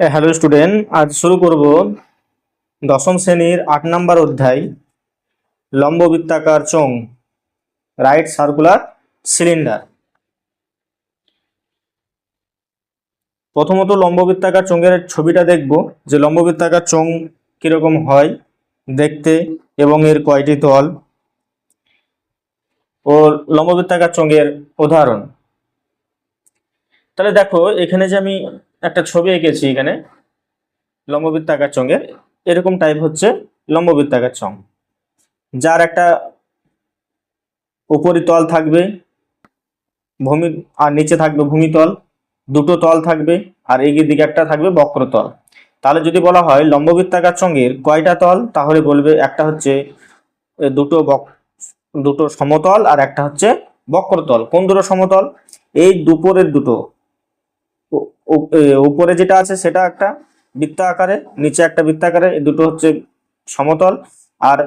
Hello student আজ শুরু করব দশম শ্রেণির আট নম্বর অধ্যায় লম্ব বৃত্তাকার চোঙ রাইট সার্কুলার সিলিন্ডার প্রথমত লম্ব বৃত্তাকার চোঙের ছবিটা দেখব, যে লম্ব বৃত্তাকার চোঙ কীরকম হয় দেখতে এবং এর কয়টি তল, ও লম্ব বৃত্তাকার চোঙের উদাহরণ। তাহলে দেখো, এখানে যে আমি একটা ছবি এঁকেছি এখানে, লম্ববৃত্তাকার চঙ্গের এরকম টাইপ হচ্ছে লম্ববৃত্তাকার চং যার একটা উপরিতল থাকবে, ভূমি, আর নিচে থাকবে ভূমিতল, দুটো তল থাকবে, আর এগিয়ে দিকে একটা থাকবে বক্রতল। তাহলে যদি বলা হয় লম্ববৃত্তাকার চঙ্গের কয়টা তল, তাহলে বলবে একটা হচ্ছে দুটো বক, দুটো সমতল আর একটা হচ্ছে বক্রতল। কোন দুটো সমতল? এই দুপুরের দুটো। উপরে যেটা আছে সেটা একটা বৃত্ত আকারে, নিচে একটা বৃত্ত আকারে দুটো হচ্ছে সমতল। আর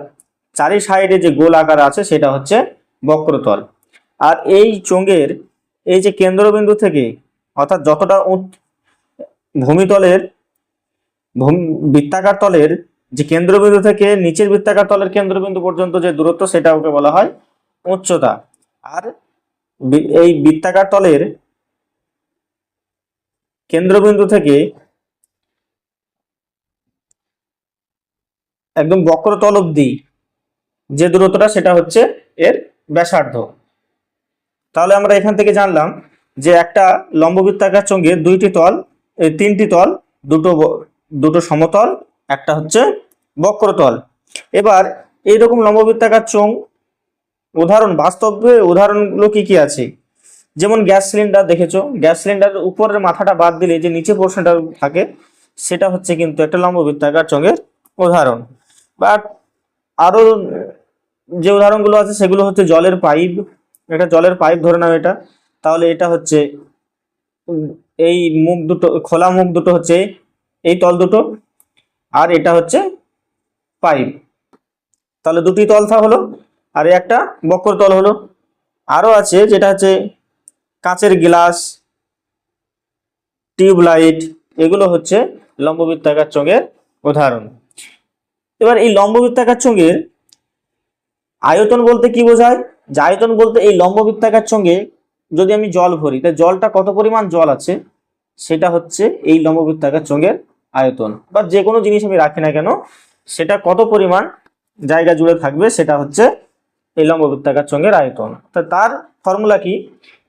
চারি সাইডে যে গোল আকার আছে সেটা হচ্ছে বক্রতল। আর এই চোঙের, এই যে কেন্দ্রবিন্দু থেকে, অর্থাৎ যতটা ভূমিতলের, ভূমি, বৃত্তাকার তলের যে কেন্দ্রবিন্দু থেকে নিচের বৃত্তাকার তলের কেন্দ্রবিন্দু পর্যন্ত যে দূরত্ব সেটা ওকে বলা হয় উচ্চতা। আর এই বৃত্তাকার তলের কেন্দ্রবিন্দু থেকে একদম বক্রতল অবধি যে দূরত্বটা, সেটা হচ্ছে এর ব্যাসার্ধ। তাহলে আমরা এখান থেকে জানলাম যে একটা লম্ববৃত্তাকার চোঙে দুইটি তল, এই তিনটি তল, দুটো দুটো সমতল, একটা হচ্ছে বক্রতল। এবার এইরকম লম্ববৃত্তাকার চোঙ উদাহরণ, বাস্তবে উদাহরণগুলো কি কি আছে? যেমন গ্যাস সিলিন্ডার দেখেছ, গ্যাস সিলিন্ডারের উপরের মাথাটা বাদ দিলে যে নিচে পোর্শনটা থাকে, সেটা হচ্ছে কিন্তু একটা লম্ব বৃত্তাকার চোঙের উদাহরণ। বা আরও যে উদাহরণগুলো আছে, সেগুলো হচ্ছে জলের পাইপ। এটা জলের পাইপ ধরে নাও এটা। তাহলে এটা হচ্ছে, এই মুখ দুটো, খোলা মুখ দুটো হচ্ছে এই তল দুটো, আর এটা হচ্ছে পাইপ। তাহলে দুটি তল হলো, আর একটা বক্র তল হলো। আরও আছে যেটা হচ্ছে কাঁচের গ্লাস টিউবলাইট এগুলো হচ্ছে লম্ববৃত্তাকার চোঙের উদাহরণ। এবার এই লম্ববৃত্তাকার চোঙের আয়তন বলতে কি বোঝায়? যে আয়তন বলতে এই লম্ববৃত্তাকার চোঙে যদি আমি জল ভরি, তা জলটা কত পরিমাণ জল আছে? সেটা হচ্ছে এই লম্ববৃত্তাকার চোঙের আয়তন। বা যে কোনো জিনিস আমি রাখি না কেন, সেটা কত পরিমাণ জায়গা জুড়ে থাকবে, সেটা হচ্ছে এই লম্ববৃত্তাকার চোঙের আয়তন। তা তার ফর্মুলা কি?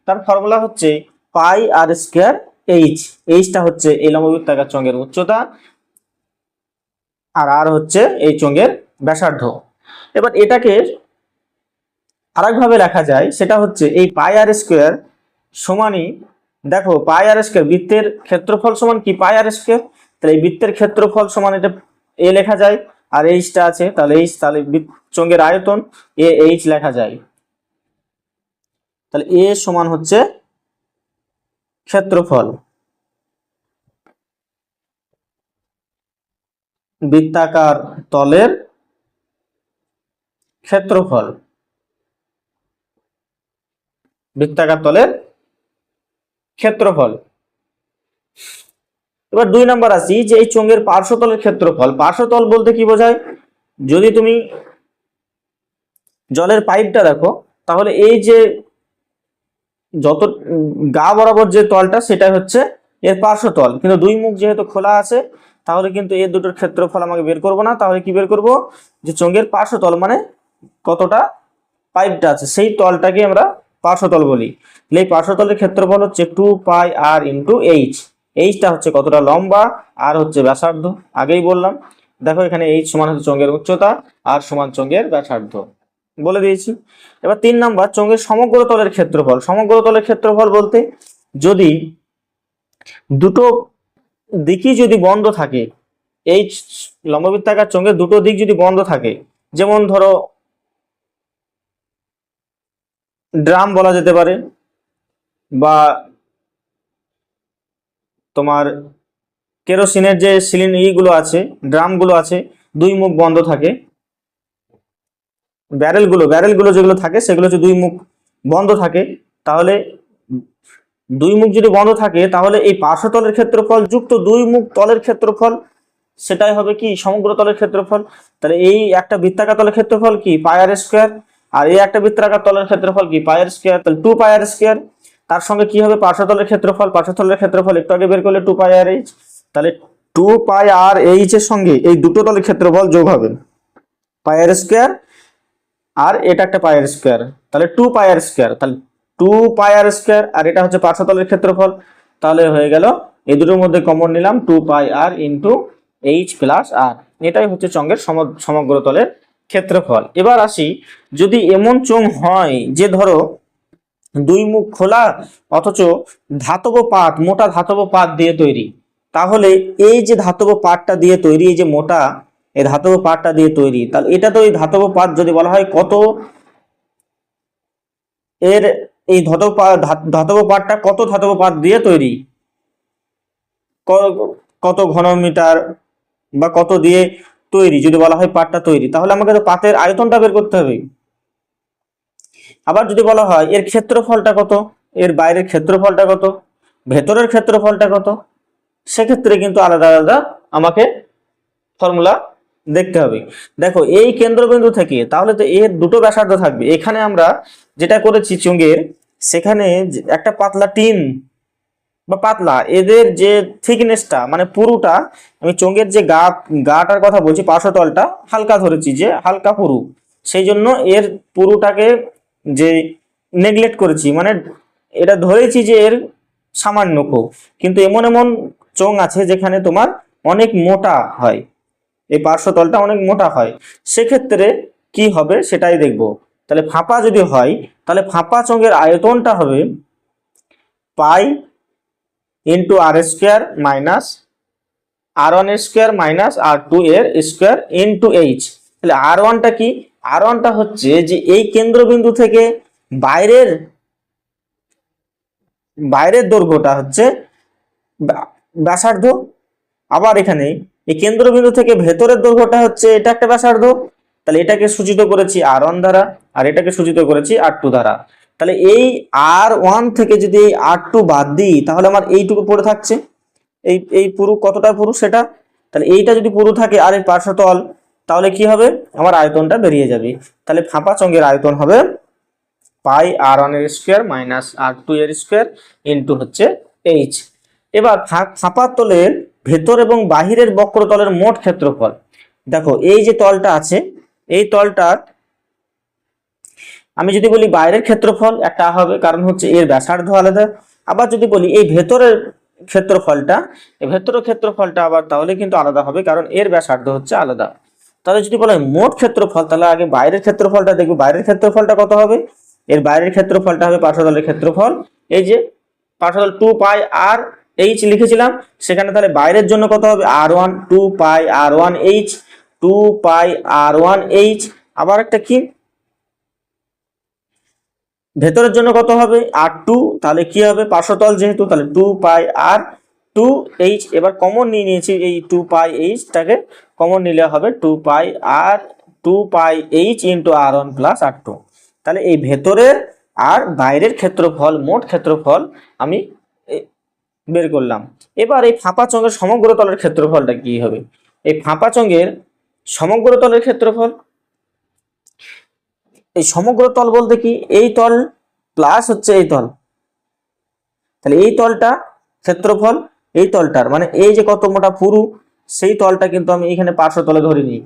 তার ফর্মুলা হচ্ছে পাই আর স্কোয়ার এইচ এইচটা হচ্ছে এই লম্ববৃত্তাকার চঙ্গের উচ্চতা, আর আর হচ্ছে এই চোঙের ব্যাসার্ধ। এবার এটাকে আরেকভাবে লেখা যায়, সেটা হচ্ছে এই পাই আর স্কোয়ার সমানই, দেখো পাই আর স্কোয়ার বৃত্তের ক্ষেত্রফল সমান কি পাই আর স্কোয়ার তাহলে এই বৃত্তের ক্ষেত্রফল সমান এটা এ লেখা যায়, আর এইচটা আছে, তাহলে এইচ তাহলে চোঙের আয়তন এ এইচ লেখা যায়। তাহলে এ সমান হচ্ছে ক্ষেত্রফল। বৃত্তাকার তলের ক্ষেত্রফল। বৃত্তাকার তলের ক্ষেত্রফল। এবার দুই নাম্বার আসি যে এই চোঙের পার্শ্বতলের ক্ষেত্রফল, পার্শ্বতল বলতে কি বোঝায়? যদি তুমি জলের পাইপটা দেখো, তাহলে এই যে যত, গা বরাবর যে তলটা সেটা হচ্ছে এর পার্শ্বতল কিন্তু দুই মুখ যেহেতু খোলা আছে, তাহলে কিন্তু এর দুটোর ক্ষেত্রফল আমাকে বের করব না। তাহলে কি বের করব? যে চোঙের পার্শ্বতল মানে কতটা পাইপটা আছে, সেই তলটাকে আমরা পার্শ্বতল বলি। তাহলে এই পার্শ্বতলের ক্ষেত্রফল হচ্ছে two pi r into h. এইচটা হচ্ছে কতটা লম্বা আর হচ্ছে ব্যাসার্ধ। আগেই বললাম, দেখো এখানে এইচ সমান হচ্ছে চোঙের উচ্চতা আর সমান চোঙের ব্যাসার্ধ। বলে দিয়েছি। এবার তিন নাম্বার চোঙের সমগ্র তলের ক্ষেত্রফল। সমগ্র তলের ক্ষেত্রফল বলতে যদি দুটো দিকই যদি বন্ধ থাকে, এই লম্ববৃত্তাকার চোঙের দুটো দিক যদি বন্ধ থাকে, যেমন ধরো ড্রাম বলা যেতে পারে বা তোমার কেরোসিনের যে সিলিন ইগুলো আছে, ড্রামগুলো আছে, দুই মুখ বন্ধ থাকে। ব্যারেলগুলো ব্যারেলগুলো যেগুলো থাকে, সেগুলো হচ্ছে দুই মুখ বন্ধ থাকে। তাহলে দুই মুখ যদি বন্ধ থাকে, তাহলে এই পার্শ্বতলের ক্ষেত্রফল যুক্ত দুই মুখ তলের ক্ষেত্রফল, সেটাই হবে কি? সমগ্র তলের ক্ষেত্রফল। তাহলে এই একটা বৃত্তাকার তলের ক্ষেত্রফল কি? পায়ার স্কোয়ার আর এই একটা বৃত্তাকার তলের ক্ষেত্রফল কি? পায়ার স্কোয়ার তাহলে টু পায়ার স্কোয়ার তার সঙ্গে কি হবে? পার্শ্বতলের ক্ষেত্রফল। পার্শ্বতলের ক্ষেত্রফল একটু আগে বের করলে টু পাই আর এইচ তাহলে টু পাই আর এইচ এর সঙ্গে এই দুটো তলের ক্ষেত্রফল যোগ হবে। পায়ার স্কোয়ার আর এটা একটা পায়ার স্কোয়ার তাহলে টু পায়ার স্কোয়ার তাহলে টু পায়ার স্কোয়ার আর এটা হচ্ছে পার্শ্বতলের ক্ষেত্রফল। তাহলে হয়ে গেল, এই দুটোর মধ্যে কমন নিলাম two pi r into h plus r এটাই হচ্ছে চঙ্গের সম- সমগ্র তলের ক্ষেত্রফল। এবার আসি, যদি এমন চোঙ হয় যে ধরো দুই মুখ খোলা, অথচ ধাতব পাত, মোটা ধাতব পাত দিয়ে তৈরি, তাহলে এই যে ধাতব পাটটা দিয়ে তৈরি, এই যে মোটা এই ধাতব পাটটা দিয়ে তৈরি। তাহলে এটা তো এই ধাতব পাত যদি বলা হয় কত? এর এই ধাতব ধাতব পাটটা কত ধাতব পাত দিয়ে তৈরি? কত ঘনমিটার বা কত দিয়ে তৈরি যদি বলা হয় পাটটা তৈরি? তাহলে আমাকে তো পাতের আয়তনটা বের করতে হবে। আবার যদি বলা হয় এর ক্ষেত্রফলটা কত? এর বাইরের ক্ষেত্রফলটা কত? ভেতরের ক্ষেত্রফলটা কত? সেক্ষেত্রে কিন্তু আলাদা আলাদা আমাকে ফর্মুলা দেখতে হবে। দেখো, এই কেন্দ্রবিন্দু থেকে তাহলে তো এর দুটো ব্যাসার্ধ থাকবে। এখানে আমরা যেটা করেছি চুঙ্গের, সেখানে একটা পাতলা টিন বা পাতলা, এদের যে থিকনেসটা মানে পুরুটা, আমি চোঙের যে গা, গাটার কথা বলছি, পার্শ্বতলটা হালকা ধরেছি যে হালকা পুরু। সেই জন্য এর পুরুটাকে যে নেগলেক্ট করেছি মানে এটা ধরেছি যে এর সামান্য খুব। কিন্তু এমন এমন চোঙ আছে যেখানে তোমার অনেক মোটা হয়। এই পার্শ্বতলটা অনেক মোটা হয়। সেক্ষেত্রে কি হবে সেটাই দেখব। তাহলে ফাঁপা যদি হয়, তাহলে ফাঁপা চোঙের আয়তনটা হবে pi into r square minus r one square minus r two এর স্কোয়ার ইন্টু এইচ তাহলে আর ওয়ানটা কি? আর ওয়ানটা হচ্ছে যে এই কেন্দ্রবিন্দু থেকে বাইরের বাইরের দৈর্ঘ্যটা হচ্ছে ব্যাসার্ধ। আবার এখানে এই কেন্দ্রবিন্দু থেকে ভেতরের দৈর্ঘ্যটা হচ্ছে এটা একটা ব্যাসার্ধ। তাহলে এটাকে সূচিত করেছি আর ওয়ান দ্বারা, আর এটাকে সূচিত করেছি আর টু দ্বারা। তাহলে এই আর ওয়ান থেকে যদি এই আর টু বাদ দিই, তাহলে আমার এইটুকু পড়ে থাকছে। এই এই পুরু কতটা পুরু সেটা? তাহলে এইটা যদি পুরু থাকে আর এই পার্শ্বতল, তাহলে কি হবে? আমার আয়তনটা বেরিয়ে যাবে। তাহলে ফাঁপা চঙ্গের আয়তন হবে পাই আর ওয়ানের স্কোয়ার মাইনাস আর টু এর স্কোয়ার ইন্টু হচ্ছে এইচ এবার ফাঁপা তলের ভেতর এবং বাহিরের বক্রতলের মোট ক্ষেত্রফল। দেখো, এই যে তলটা আছে, এই তলটার আমি যদি বলি বাইরের ক্ষেত্রফল, একটা হবে, কারণ হচ্ছে এর ব্যাসার্ধ আলাদা। আবার যদি বলি এই ভেতরের ক্ষেত্রফলটা ভেতরের ক্ষেত্রফলটা আবার তাহলে কিন্তু আলাদা হবে, কারণ এর ব্যাসার্ধ হচ্ছে আলাদা। তাহলে যদি বলা হয় মোট ক্ষেত্রফল, তাহলে আগে বাইরের ক্ষেত্রফলটা দেখব। বাইরের ক্ষেত্রফলটা কত হবে? এর বাইরের ক্ষেত্রফলটা হবে পার্শ্বতলের ক্ষেত্রফল। এই যে পার্শ্বতল টু পাই আর এইচ লিখেছিলাম, সেখানে তাহলে বাইরের জন্য কত হবে? R one two pi r one h two pi r one h আবার একটা কি? ভেতরের জন্য কত হবে? আর টু তাহলে কি হবে? পার্শ্বতল যেহেতু, তাহলে two pi r two h এবার কমন নিয়ে নিয়েছি, এই টু পাই এইচটাকে কমন নিলে হবে two pi r two pi h into r one plus r two তাহলে এই ভেতরের আর বাইরের ক্ষেত্রফল, মোট ক্ষেত্রফল আমি বের করলাম। এবার এই ফাঁপা চঙ্গের সমগ্র তলের ক্ষেত্রফলটা কি হবে? এই ফাঁপা চঙ্গের সমগ্র তলের ক্ষেত্রফল? এই সমগ্র তল বলতে কি? এই তল প্লাস হচ্ছে এই তল। তাহলে এই তলটা ক্ষেত্রফল, এই তলটার মানে এই যে কত মোটা পুরু, সেই তলটা কিন্তু আমি এখানে পার্শ্ব তলে ধরে নিই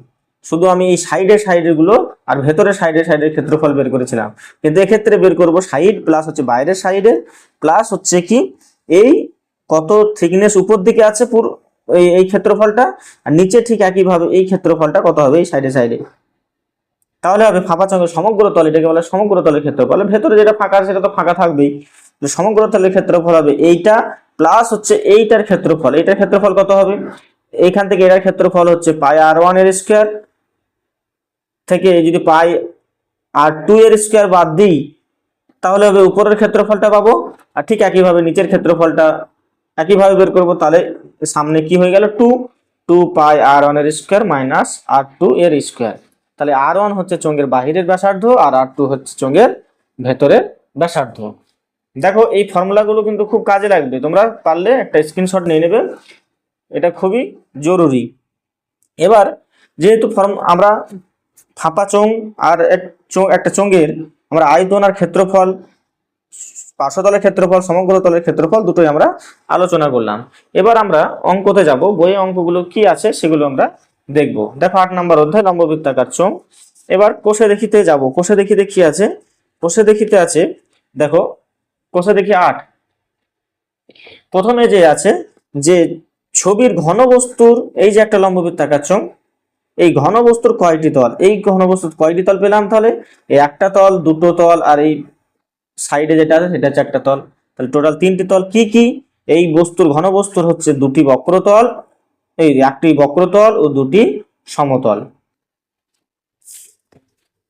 শুধু আমি এই সাইডের সাইডেরগুলো আর ভেতরের সাইডের সাইডের ক্ষেত্রফল বের করেছিলাম। কিন্তু এক্ষেত্রে বের করব সাইড প্লাস হচ্ছে বাইরের সাইডের প্লাস হচ্ছে কি? এই কত থিকনেস উপর দিকে আছে পুরো এই এই ক্ষেত্রফলটা? আর নিচে ঠিক একইভাবে এই ক্ষেত্রফলটা কত হবে এই সাইডে সাইডে তাহলে হবে ফাঁপা চঙ্গের সমগ্র তল, এটাকে বলে সমগ্র তলের ক্ষেত্রফল। ভেতরে যেটা ফাঁকা সেটা তো ফাঁকা থাকবেই। তো সমগ্র তলের ক্ষেত্রফল হবে এইটা প্লাস হচ্ছে এইটার ক্ষেত্রফল। এইটার ক্ষেত্রফল কত হবে? এইখান থেকে এটার ক্ষেত্রফল হচ্ছে পাই আর ওয়ানের স্কোয়ার থেকে যদি পাই আর টু এর স্কোয়ার বাদ দিই, তাহলে হবে উপরের ক্ষেত্রফলটা পাবো। আর ঠিক একইভাবে নিচের ক্ষেত্রফলটা একইভাবে বের করব, তাহলে সামনে কি হয়ে গেল? টু টু পাই আর ওয়ানের স্কোয়ার মাইনাস আর টু এর স্কোয়ার তাহলে আর হচ্ছে চোঙের বাহিরের ব্যাসার্ধ আর আর টু হচ্ছে চোঙের ভেতরের ব্যাসার্ধ। দেখো, এই ফর্মুলাগুলো কিন্তু খুব কাজে লাগবে। তোমরা পারলে একটা স্ক্রিনশট নিয়ে নেবে। এটা খুবই জরুরি। এবার যেহেতু ফর্ম আমরা ফাঁপা চোঙ আর একটা চোঙের, আমরা আয়তন আর ক্ষেত্রফল পার্শ্বতলের ক্ষেত্রফল, সমগ্র তলের ক্ষেত্রফল দুটোই আমরা আলোচনা করলাম। এবার আমরা অঙ্কতে যাব। বইয়ে অঙ্কগুলো কি আছে সেগুলো আমরা দেখব। দেখো, আট নম্বর অধ্যায়, লম্ববৃত্তাকার চোঙ। এবার কোষে দেখিতে যাব। কোষে দেখিতে কি আছে? কোষে দেখিতে আছে, দেখো, কোষে দেখি আট। প্রথমে যে আছে, যে ছবির ঘনবস্তুর এই যে একটা লম্ববৃত্তাকার চোঙ, এই ঘনবস্তুর কয়টি তল? এই ঘনবস্তুর কয়টি তল পেলাম তাহলে? এই একটা তল, দুটো তল, আর এই সাইডে যেটা আছে সেটা একটা তল। তাহলে টোটাল তিনটি তল কি কি? এই বস্তুর ঘনবস্তুর হচ্ছে দুটি বক্রতল, এই একটি বক্রতল ও দুটি সমতল।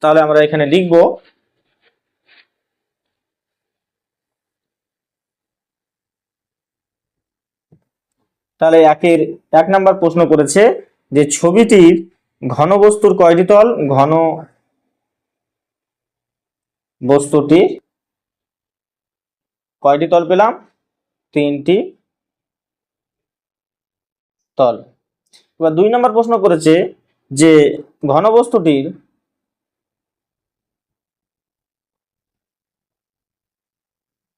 তাহলে আমরা এখানে লিখব তাহলে একের এক নাম্বার প্রশ্ন করেছে যে ছবিটির ঘনবস্তুর কয়টি তল? ঘন বস্তুটির কয়টি তল পেলাম? তিনটি তল। এবার দুই নম্বর প্রশ্ন করেছে যে ঘনবস্তুটির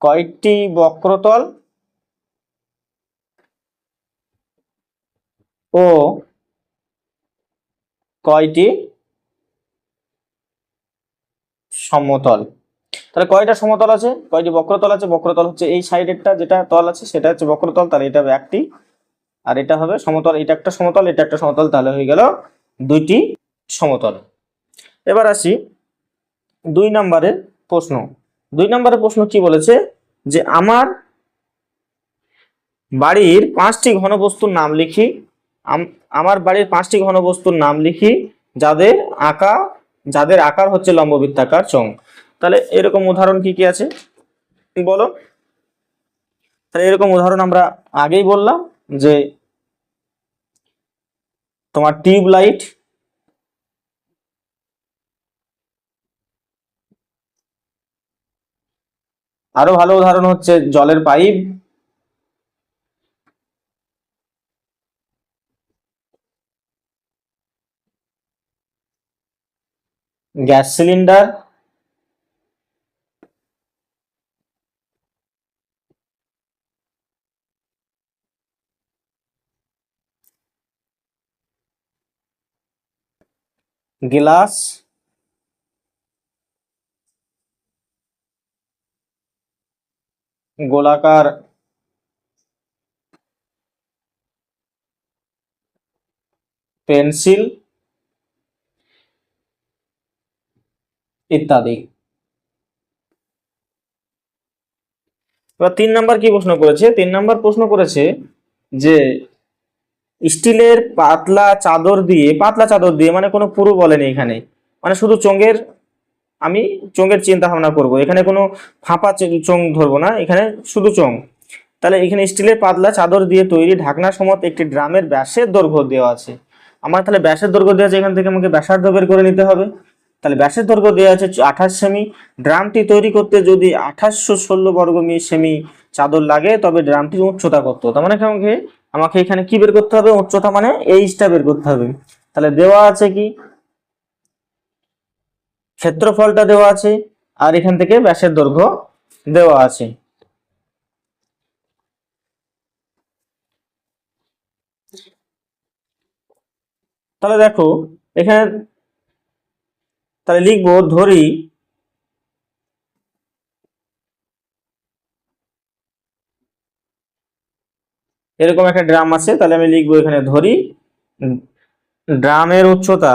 কয়টি বক্রতল ও কয়টি সমতল? তাহলে কয়টা সমতল আছে? কয়টি বক্রতল আছে? বক্রতল হচ্ছে এই সাইডেরটা যেটা তল আছে, সেটা হচ্ছে বক্রতল, তাহলে এটা হবে একটি। আর এটা হবে সমতল, এটা একটা সমতল, এটা একটা সমতল, তাহলে হয়ে গেল দুইটি সমতল। এবার আসি দুই নম্বরের প্রশ্ন। দুই নম্বরের প্রশ্ন কি বলেছে? যে আমার বাড়ির পাঁচটি ঘনবস্তুর নাম লিখি, আম- আমার বাড়ির পাঁচটি ঘনবস্তুর নাম লিখি, যাদের আঁকা, যাদের আকার হচ্ছে লম্ববৃত্তাকার চোঙ। তাহলে এরকম উদাহরণ কি কি আছে? বলো। তাহলে এরকম উদাহরণ আমরা আগেই বললাম যে তোমার টিউব লাইট আরও ভালো উদাহরণ হচ্ছে জলের পাইপ। Gas cylinder. গ্লাস। গোলাকার পেন্সিল ইত্যাদি। এবার তিন নাম্বার কি প্রশ্ন করেছে? তিন নাম্বার প্রশ্ন করেছে যে স্টিলের পাতলা চাদর দিয়ে, পাতলা চাদর দিয়ে মানে কোনো পুরো বলেনি এখানে। মানে শুধু চোঙের, আমি চোঙের চিন্তা ভাবনা করব। এখানে কোনো ফাঁপা চে- ধরবো না, এখানে শুধু চোঙ। তাহলে এখানে স্টিলের পাতলা চাদর দিয়ে তৈরি ঢাকনা সমত একটি ড্রামের ব্যাসের দৈর্ঘ্য দেওয়া আছে। আমার তাহলে ব্যাসের দৈর্ঘ্য দেওয়া আছে, এখান থেকে আমাকে ব্যাসার্ধ বের করে নিতে হবে। তাহলে ব্যাসের দৈর্ঘ্য দেওয়া আছে আঠাশ সেমি। ড্রামটি তৈরি করতে যদি আঠাশশো ষোলো বর্গমি সেমি চাদর লাগে, তবে ড্রামটির উচ্চতা কত? তার মানে আমাকে আমাকে এখানে কি বের করতে হবে? উচ্চতা মানে এইচটা বের করতে হবে। তাহলে দেওয়া আছে কি? ক্ষেত্রফলটা দেওয়া আছে আর এখান থেকে ব্যাসের দৈর্ঘ্য দেওয়া আছে। তাহলে দেখো, এখানে তাহলে লিখব, ধরি এরকম একটা ড্রাম আছে, তাহলে আমি লিখব এখানে ধরি। ড্রামের উচ্চতা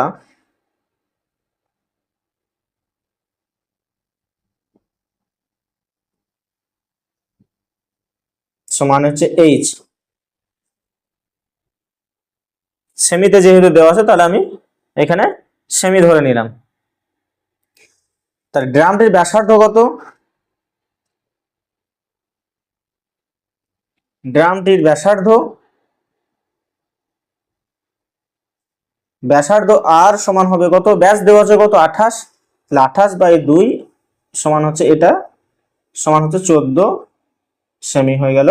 সমান হচ্ছে এইচ সেমিতে যেহেতু দেওয়া আছে, তাহলে আমি এখানে সেমি ধরে নিলাম। তাহলে ড্রামটির ব্যাসার্ধ কত? ড্রামটির ব্যাসার্ধ ব্যাসার্ধ আর সমান হবে কত? ব্যাস দেওয়া আছে কত? আঠাশ। তাহলে আঠাশ বাই দুই সমান হচ্ছে এটা, সমান হচ্ছে চোদ্দ। সেমি হয়ে গেল।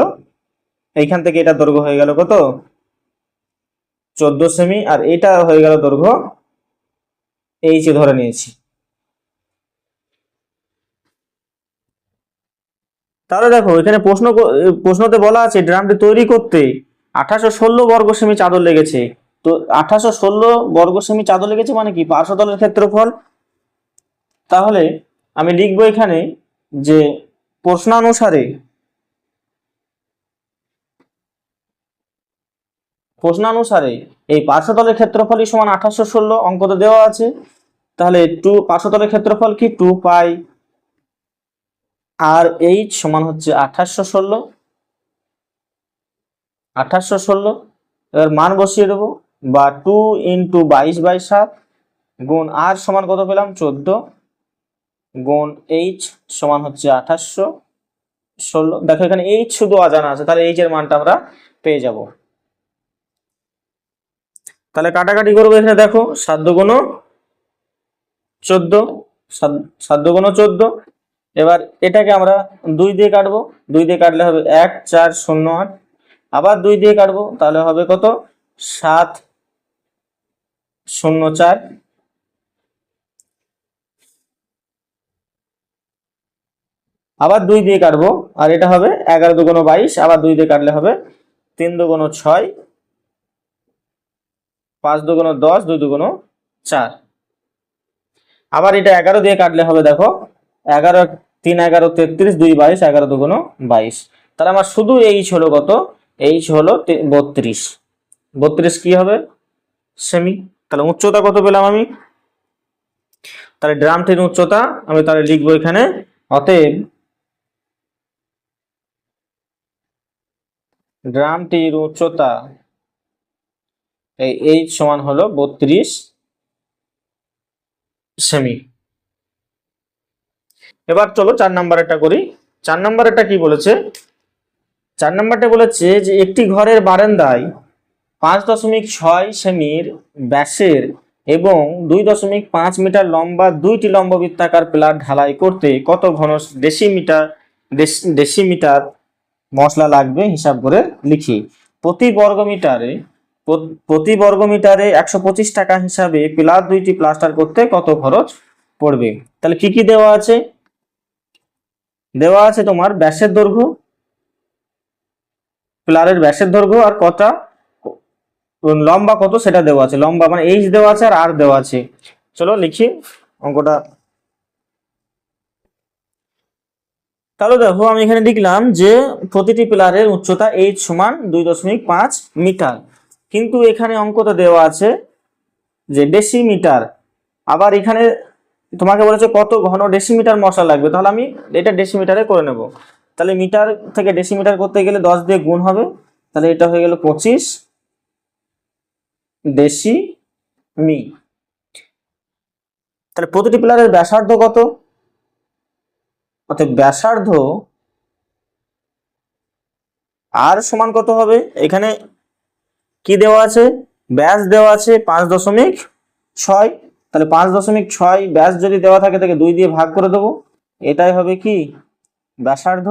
এইখান থেকে এটা দৈর্ঘ্য হয়ে গেল কত? চোদ্দ সেমি। আর এটা হয়ে গেল দৈর্ঘ্য। এইচ ধরে নিয়েছি। তাহলে দেখো, এখানে প্রশ্ন প্রশ্নতে বলা আছে ড্রামটি তৈরি করতে আঠাশো ষোলো বর্গ সেমি চাদর লেগেছে। তো আঠাশো ষোলো বর্গ সেমি চাদর লেগেছে মানে কি? পার্শ্বতলের ক্ষেত্রফল। তাহলে আমি লিখব এখানে যে প্রশ্নানুসারে প্রশ্নানুসারে এই পার্শ্বতলের ক্ষেত্রফলই সমান আঠাশশো ষোলো অঙ্কতে দেওয়া আছে। তাহলে টু পার্শ্বতলের ক্ষেত্রফল কি? টু পাই আর এইচ সমান হচ্ছে আঠাশশো ষোলো। আঠাশশো ষোলো, এবার মান বসিয়ে দেবো, বা টু ইন্টু বাইশ বাই সাত গুণ আর সমান কত পেলাম? চোদ্দ। গুণ এইচ সমান হচ্ছে আঠাশশো ষোলো। দেখো এখানে এইচ শুধু অজানা আছে, তাহলে এইচ এর মানটা আমরা পেয়ে যাব। তাহলে কাটাকাটি করব এখানে, দেখো, সাত দুগুণ চোদ্দ সাত দুগুণ চোদ্দ। এবার এটাকে আমরা দুই দিয়ে কাটবো। দুই দিয়ে কাটলে হবে এক, চার, শূন্য, আট। আবার দুই দিয়ে কাটবো, তাহলে হবে কত? সাত, শূন্য, চার। আবার দুই দিয়ে কাটবো, আর এটা হবে এগারো দুগুণ বাইশ, আবার দুই দিয়ে কাটলে হবে তিন দুগুণ ছয়, পাঁচ দু দুগুণ দশ, দুই দু দুগুণ চার। আবার এটা এগারো দিয়ে কাটলে হবে, দেখো এগারো, তিন, এগারো, তেত্রিশ, দুই, বাইশ, এগারো, দুগুণ বাইশ। তাহলে আমার শুধু এইচ হলো কত? এইচ হলো বত্রিশ। বত্রিশ কি হবে? সেমি। তাহলে উচ্চতা কত পেলাম আমি? তাহলে ড্রামটির উচ্চতা আমি তাহলে লিখব এখানে, অতএব ড্রামটির উচ্চতা এই এইচ সমান হলো বত্রিশ সেমি। এবার চলো চার নাম্বারেরটা করি। চার নাম্বারেরটা কি বলেছে? চার নাম্বারটা বলেছে যে, একটি ঘরের বারান্দায় পাঁচ দশমিক ছয় সেমির ব্যাসের এবং দুই দশমিক পাঁচ মিটার লম্বা দুইটি লম্ব বৃত্তাকার প্লাট ঢালাই করতে কত ঘন ডেসিমিটার, ডেসি- ডেসিমিটার মশলা লাগবে হিসাব করে লিখি। প্রতি বর্গমিটারে প্র- প্রতি বর্গমিটারে একশো পঁচিশ টাকা হিসাবে পিলার দুইটি প্লাস্টার করতে কত খরচ পড়বে? তাহলে কি কি দেওয়া আছে? দেওয়া আছে তোমার ব্যাসের দৈর্ঘ্য, পিলারের ব্যাসের দৈর্ঘ্য আর কটা, লম্বা কত সেটা দেওয়া আছে, লম্বা মানে এইচ দেওয়া আছে আর আর দেওয়া আছে। চলো লিখি অঙ্কটা। তাহলে দেখো আমি এখানে লিখলাম যে প্রতিটি পিলারের উচ্চতা এইচ সমান দুই দশমিক পাঁচ মিটার। কিন্তু এখানে অঙ্কটা দেওয়া আছে যে ডেসিমিটার। আবার এখানে তোমাকে বলেছে কত ঘন ডেসিমিটার মশলা লাগবে, তাহলে আমি এটা ডেসিমিটারে করে নেব। তাহলে মিটার থেকে ডেসিমিটার করতে গেলে দশ দিয়ে গুণ হবে, তাহলে এটা হয়ে গেল পঁচিশ দেশি মি। তাহলে প্রতিটি পিলারের ব্যাসার্ধ কত? অর্থাৎ ব্যাসার্ধ আর সমান কত হবে? এখানে কি দেওয়া আছে? ব্যাস দেওয়া আছে পাঁচ দশমিক ছয়। তাহলে পাঁচ দশমিক ছয় ব্যাস যদি দেওয়া থাকে তাকে দুই দিয়ে ভাগ করে দেবো। এটাই হবে কি? ব্যাসার্ধ।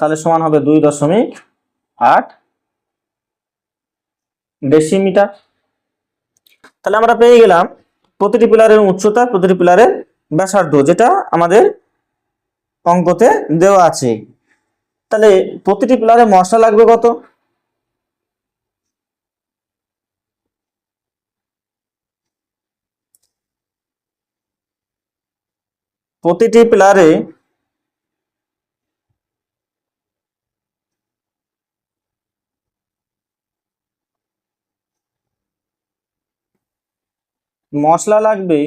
তাহলে সমান হবে দুই দশমিক আট ডেসিমিটার। তাহলে আমরা পেয়ে গেলাম প্রতিটি পিলারের উচ্চতা, প্রতিটি পিলারের ব্যাসার্ধ, যেটা আমাদের অঙ্কতে দেওয়া আছে। তাহলে প্রতিটি পিলারে মশলা লাগবে কত? প্রতিটি পিলারে মশলা লাগবে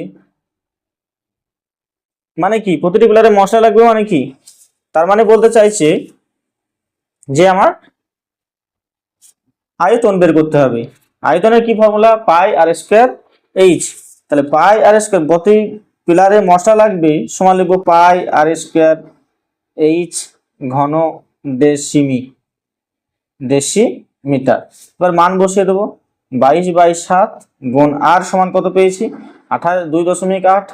মানে কি? প্রতিটি পিলারে মশলা লাগবে মানে কি? তার মানে বলতে চাইছে যে আমার আয়তন বের করতে হবে। আয়তনের কি formula pi r square h তাহলে পাই আর স্কোয়ার প্রতি পিলারে মশলা লাগবে, সমান লিখব পাই আর স্কোয়ার এইচ ঘন দেশিমি দেশি মিটার এবার মান বসিয়ে দেবো। বাইশ বাইশ সাত গুণ আর সমান কত পেয়েছি? আঠাশ দুই দশমিক আট,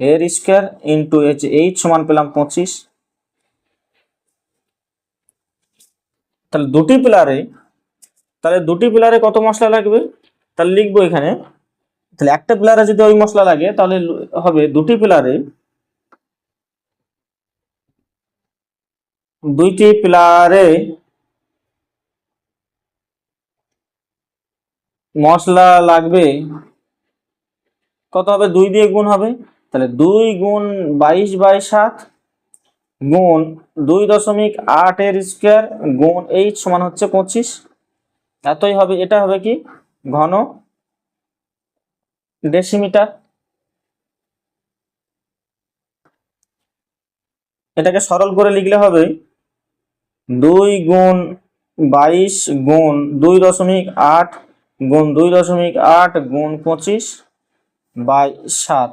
এর স্কোয়ার ইন্টু এইচ এইচ সমান পেলাম পঁচিশ। তাহলে দুটি পিলারে, তাহলে দুটি পিলারে কত মশলা লাগবে? তাহলে লিখব এখানে তাহলে একটা পিলারে যদি ওই মশলা লাগে, তাহলে হবে দুটি পিলারে দুইটি পিলারে মশলা লাগবে, কত হবে? দুই দিয়ে গুণ হবে। তাহলে দুই গুণ বাইশ বাই সাত গুণ দুই দশমিক আট এর স্কোয়ার গুণ এইচ সমান হচ্ছে পঁচিশ। এতই হবে, এটা হবে কি? ঘন ডেসিমিটার। এটাকে সরল করে লিখলে হবে দুই গুণ বাইশ গুণ দুই দশমিক আট গুণ দুই দশমিক আট গুণ পঁচিশ বাই সাত।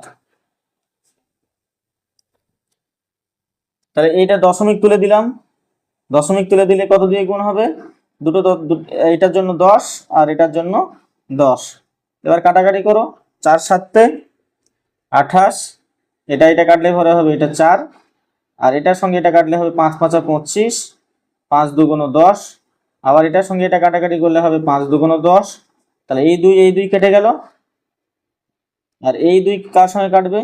তাহলে এইটা দশমিক তুলে দিলাম। দশমিক তুলে দিলে কত দিয়ে গুণ হবে? দুটো এটার জন্য দশ আর এটার জন্য দশ। এবার কাটাকাটি করো। চার সাতে, আঠাশ, এটা এটা কাটলে পরে হবে, এটা চার, আর এটার সঙ্গে এটা কাটলে হবে পাঁচ, পাঁচা পঁচিশ, পাঁচ দুগুণ দশ, আবার এটার সঙ্গে এটা কাটাকাটি করলে হবে পাঁচ দুগুণ দশ, তাহলে এই দুই এই দুই কেটে গেল, আর এই দুই কার সঙ্গে কাটবে?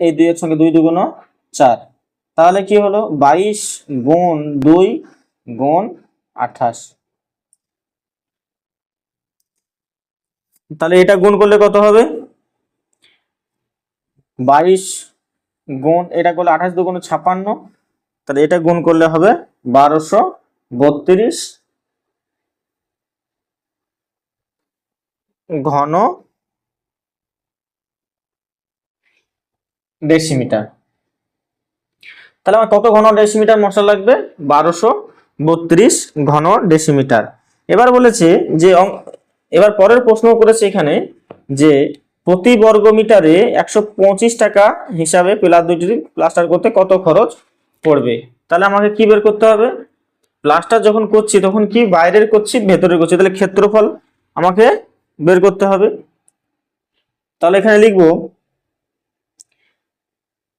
এই দুইয়ের সঙ্গে দুই দুগুণ চার, তাহলে কি হলো? বাইশ গুণ দুই গুণ আঠাশ। তাহলে এটা গুণ করলে কত হবে? বাইশ গুণ, এটা করলে আঠাশ দুগুণ ছাপান্ন তাহলে এটা গুণ করলে হবে বারোশো বত্রিশ ঘন ডেসিমিটার। তাহলে আমার কত ঘন ডেসিমিটার মশলা লাগবে? বারোশো বত্রিশ ঘন ডেসিমিটার। এবার বলেছে যে এবার পরের প্রশ্ন করেছে এখানে যে প্রতি বর্গ মিটারে একশো পঁচিশ টাকা হিসাবে পিলার দুটি প্লাস্টার করতে কত খরচ পড়বে? তাহলে আমাকে কি বের করতে হবে? প্লাস্টার যখন করছি, তখন কি বাইরের করছি, ভেতরের করছি? তাহলে ক্ষেত্রফল আমাকে বের করতে হবে। তাহলে এখানে লিখব,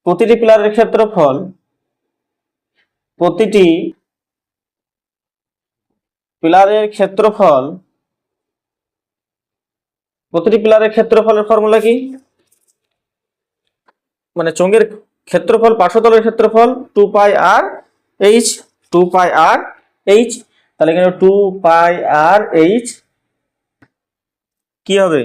প্রতিটি পিলারের ক্ষেত্রফল প্রতিটি পিলারের ক্ষেত্রফল প্রতিটি পিলারের ক্ষেত্রফলের ফর্মুলা কি? মানে চোঙের ক্ষেত্রফল, পার্শ্বতলের ক্ষেত্রফল two pi r h two pi r h তাহলে এখানে টু পাই আর এইচ কি হবে?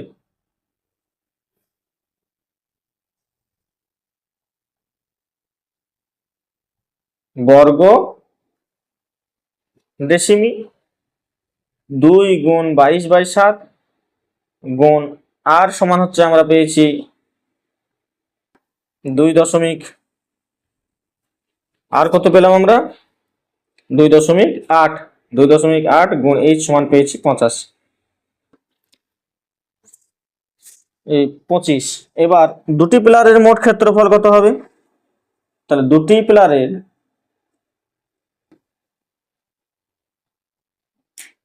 বর্গ ডেসিমি দুই গুণ বাইশ বাই সাত। গুণ আর সমান হচ্ছে আমরা পেয়েছি দুই দশমিক আর কত পেলাম আমরা? দুই দশমিক আট। দুই দশমিক আট গুণ এইচ সমান পেয়েছি পঞ্চাশ। এই পঁচিশ। এবার দুটি পিলারের মোট ক্ষেত্রফল কত হবে? তাহলে দুটি পিলারের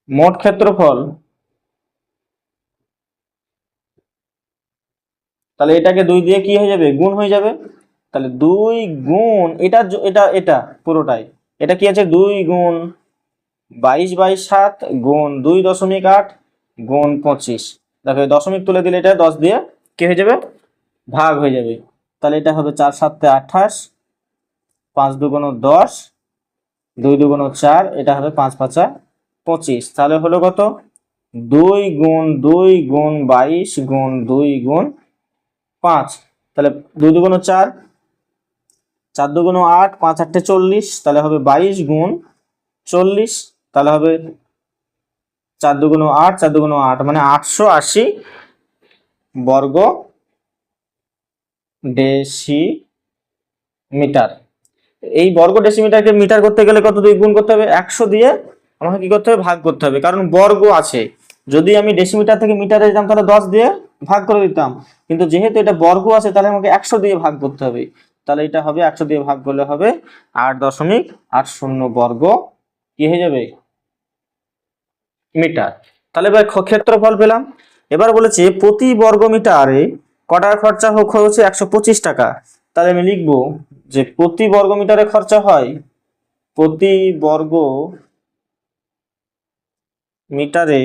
মোট ক্ষেত্রফল তাহলে এটাকে দুই দিয়ে কি হয়ে যাবে? গুণ হয়ে যাবে। তাহলে দুই গুণ, এটা এটা এটা পুরোটাই। এটা কি আছে? দুই গুণ বাইশ বাই সাত গুণ দুই দশমিক আট গুণ পঁচিশ। দেখো দশমিক তুলে দিলে এটা দশ দিয়ে কি হয়ে যাবে? ভাগ হয়ে যাবে। তাহলে এটা হবে চার সাতে আঠাশ, পাঁচ দুগুণ দশ, দুই দুগুণ চার, এটা হবে পাঁচ পাঁচা পঁচিশ। তাহলে হলো কত? দুই গুণ দুই গুণ বাইশ গুণ দুই গুণ পাঁচ, তাহলে দুই দুগুণ চার চার দুগুণ আট, পাঁচ আটটে চল্লিশ, তাহলে হবে বাইশ গুণ চল্লিশ, তাহলে হবে চার দুগুণ আট, চার দুগুণ আট মানে আটশো আশি বর্গ ডেসি মিটার এই বর্গ ডেসিমিটারকে মিটার করতে গেলে কত দিয়ে গুণ করতে হবে? একশো দিয়ে আমাকে কি করতে হবে? ভাগ করতে হবে। কারণ বর্গ আছে। যদি আমি ডেসিমিটার থেকে মিটারে যেতাম তাহলে দশ দিয়ে ভাগ করে দিতাম। কিন্তু যেহেতু এটা বর্গ আছে, তাহলে আমাকে একশো দিয়ে ভাগ করতে হবে। তাহলে এটা হবে একশো দিয়ে ভাগ করলে হবে আট দশমিক আট শূন্য বর্গ। কি হয়ে যাবে? মিটার। তাহলে এবার ক্ষেত্রফল পেলাম। এবার বলেছে প্রতি বর্গ মিটারে কটার খরচা হোক হচ্ছে একশো পঁচিশ টাকা। তাহলে আমি লিখব যে প্রতি বর্গ মিটারে খরচা হয়, প্রতি বর্গ মিটারে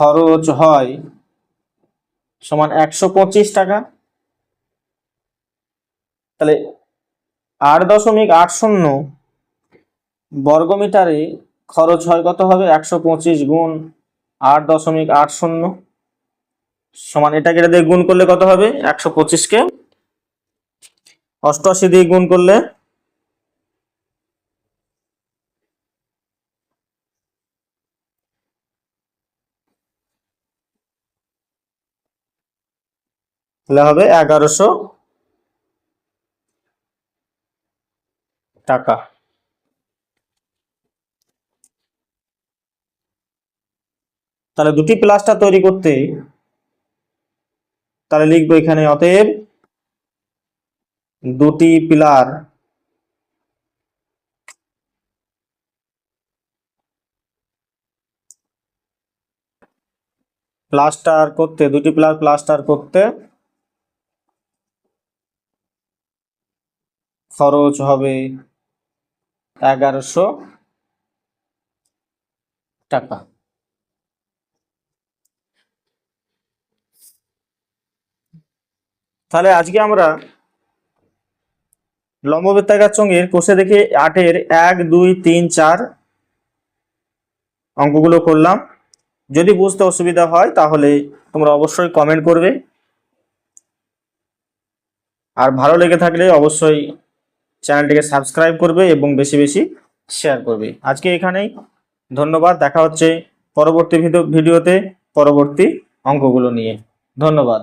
খরচ হয় সমান একশো পঁচিশ টাকা। তাহলে আট দশমিক আট শূন্য বর্গমিটারে খরচ হয় কত হবে? একশো পঁচিশ গুণ আট দশমিক আট শূন্য সমান এটাকে এটা দিয়ে গুণ করলে কত হবে? একশো পঁচিশকে অষ্টআশি দিয়ে গুণ করলে তাহলে হবে এগারোশো টাকা। তাহলে দুটি প্লাস্টার তৈরি করতে তাহলে লিখব এখানে অতএব দুটি পিলার প্লাস্টার করতে, দুটি পিলার প্লাস্টার করতে খরচ হবে এগারোশো টাকা। তাহলে আজকে আমরা লম্ববৃত্তাকার চোঙের কোষে দেখে আটের এক, দুই, তিন, চার অঙ্কগুলো করলাম। যদি বুঝতে অসুবিধা হয় তাহলে তোমরা অবশ্যই কমেন্ট করবে। আর ভালো লেগে থাকলে অবশ্যই চ্যানেলটিকে সাবস্ক্রাইব করবে এবং বেশি বেশি শেয়ার করবে। আজকে এখানেই ধন্যবাদ। দেখা হচ্ছে পরবর্তী ভিডিও ভিডিওতে পরবর্তী অঙ্কগুলো নিয়ে। ধন্যবাদ।